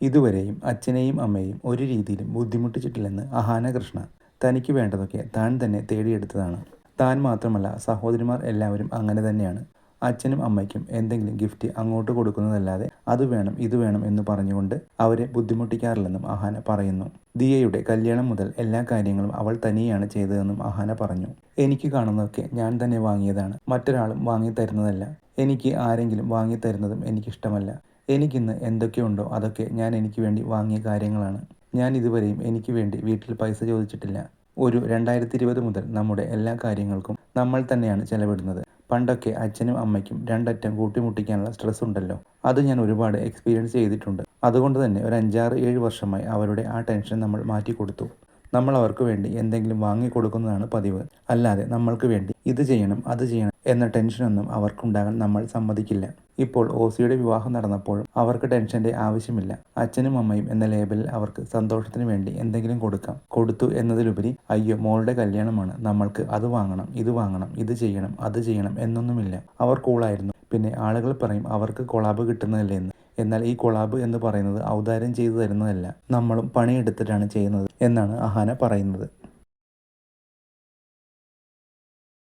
ഇതുവരെയും അച്ഛനെയും അമ്മയെയും ഒരു രീതിയിലും ബുദ്ധിമുട്ടിച്ചിട്ടില്ലെന്ന് അഹാന കൃഷ്ണ തനിക്ക് വേണ്ടതൊക്കെ താൻ തന്നെ തേടിയെടുത്തതാണ്. താൻ മാത്രമല്ല സഹോദരിമാർ എല്ലാവരും അങ്ങനെ തന്നെയാണ്. അച്ഛനും അമ്മയ്ക്കും എന്തെങ്കിലും ഗിഫ്റ്റ് അങ്ങോട്ട് കൊടുക്കുന്നതല്ലാതെ അത് വേണം ഇത് വേണം എന്ന് പറഞ്ഞുകൊണ്ട് അവരെ ബുദ്ധിമുട്ടിക്കാറില്ലെന്നും അഹാന പറയുന്നു. ദിയയുടെ കല്യാണം മുതൽ എല്ലാ കാര്യങ്ങളും അവൾ തനിയാണ് ചെയ്തതെന്നും അഹാന പറഞ്ഞു. എനിക്ക് കാണുന്നതൊക്കെ ഞാൻ തന്നെ വാങ്ങിയതാണ്. മറ്റൊരാളും വാങ്ങി തരുന്നതല്ല എനിക്ക് ആരെങ്കിലും വാങ്ങി തരുന്നതും എനിക്കിഷ്ടമല്ല. എനിക്കിന്ന് എന്തൊക്കെയുണ്ടോ അതൊക്കെ ഞാൻ എനിക്ക് വേണ്ടി വാങ്ങിയ കാര്യങ്ങളാണ്. ഞാൻ ഇതുവരെയും എനിക്ക് വേണ്ടി വീട്ടിൽ പൈസ ചോദിച്ചിട്ടില്ല. ഒരു രണ്ടായിരത്തി ഇരുപത് മുതൽ നമ്മുടെ എല്ലാ കാര്യങ്ങൾക്കും നമ്മൾ തന്നെയാണ് ചെലവിടുന്നത്. പണ്ടൊക്കെ അച്ഛനും അമ്മയ്ക്കും രണ്ടറ്റം കൂട്ടിമുട്ടിക്കാനുള്ള സ്ട്രെസ് ഉണ്ടല്ലോ. അത് ഞാൻ ഒരുപാട് എക്സ്പീരിയൻസ് ചെയ്തിട്ടുണ്ട്. അതുകൊണ്ട് തന്നെ ഒരു അഞ്ചാറ് ഏഴ് വർഷമായി അവരുടെ ആ ടെൻഷൻ നമ്മൾ മാറ്റി കൊടുത്തു നമ്മൾ അവർക്ക് വേണ്ടി എന്തെങ്കിലും വാങ്ങിക്കൊടുക്കുന്നതാണ് പതിവ്. അല്ലാതെ നമ്മൾക്ക് വേണ്ടി ഇത് ചെയ്യണം അത് ചെയ്യണം എന്ന ടെൻഷനൊന്നും അവർക്കുണ്ടാകാൻ നമ്മൾ സമ്മതിക്കില്ല. ഇപ്പോൾ ഓസിയുടെ വിവാഹം നടന്നപ്പോഴും അവർക്ക് ടെൻഷന്റെ ആവശ്യമില്ല. അച്ഛനും അമ്മയും എന്ന ലേബലിൽ അവർക്ക് സന്തോഷത്തിന് വേണ്ടി എന്തെങ്കിലും കൊടുക്കാം. കൊടുത്തു എന്നതിലുപരി അയ്യോ മോളുടെ കല്യാണമാണ്. നമ്മൾക്ക് അത് വാങ്ങണം ഇത് വാങ്ങണം ഇത് ചെയ്യണം അത് ചെയ്യണം എന്നൊന്നുമില്ല. അവർ കൂളായിരുന്നു. പിന്നെ ആളുകൾ പറയും അവർക്ക് കൊളാബ് കിട്ടുന്നതല്ലേ എന്ന്. എന്നാൽ ഈ കൊളാബ് എന്ന് പറയുന്നത് ഔദാര്യം ചെയ്തു തരുന്നതല്ല. നമ്മളും പണിയെടുത്തിട്ടാണ് ചെയ്യുന്നത് എന്നാണ് അഹാന പറയുന്നത്.